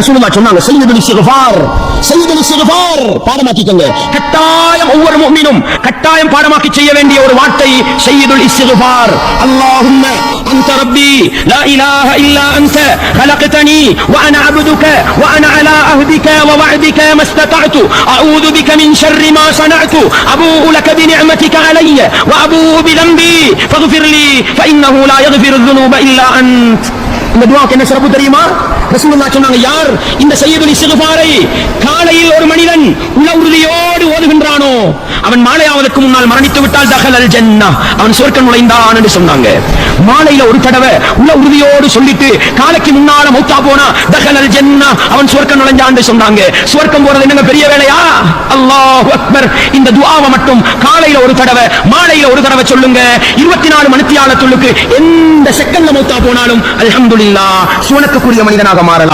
ரசூலுல்லாஹ் சொன்னாங்க சையதுல் இஸ்திக்ஃபார் சையதுல் இஸ்திக்ஃபார் பாடமாக்கிக்கங்க கட்டாயம் ஒவ்வொரு முஃமினும் கட்டாயம் பாடமாக்கி செய்ய வேண்டிய ஒரு வார்த்தை சையதுல் இஸ்திக்ஃபார் அல்லாஹும்ம அன்த ரப்பி லா இலாஹ இல்லா அன்த خلقتني وانا عبدك وانا على عهدك ووعدك ما استطعت اعوذ بك من شر ما صنعت ابوء لك بنعمتك علي وابوء بذنبي فاغفر لي فانه لا يغفر الذنوب الا انت இந்த துவாக்கு என்ன சிறப்பு தெரியுமா? ரசூலுல்லாஹ் சொன்னாங்க யார் இந்த சையதுல் இஸ்திக்ஃபாரை காலையில் ஒரு மனிதன் உள்ள உறுதியோடு ஓதுகின்றானோ அவன் மாலையாவதற்கு முன்னால் மரணித்து விட்டால் தகலல் ஜன்னா அவன் சொர்க்கம் நுழைந்தான் என்று சொன்னாங்க. மாலையில ஒரு தடவை உள்ள உறுதியோடு சொல்லிட்டு காலைக்கு முன்னால மௌத்தா போனா தகலல் ஜென்னா. அவன் சுவர்க்கம் நுழைஞ்சான்னு சொன்னாங்க. சுவர்க்கம் போறது என்னங்க பெரிய வேலையா? அல்லாஹ் அக்பர். இந்த துவாவை மட்டும் காலையில ஒரு தடவை மாலையில ஒரு தடவை சொல்லுங்க. இருபத்தி நாலு மணித்தியாலத்துள்ளுக்கு எந்த செகண்ட்ல மௌத்தா போனாலும் அல்ஹம்துலில்லாஹ். சுவனத்துக்குரிய மனிதனாக மாறலாம்.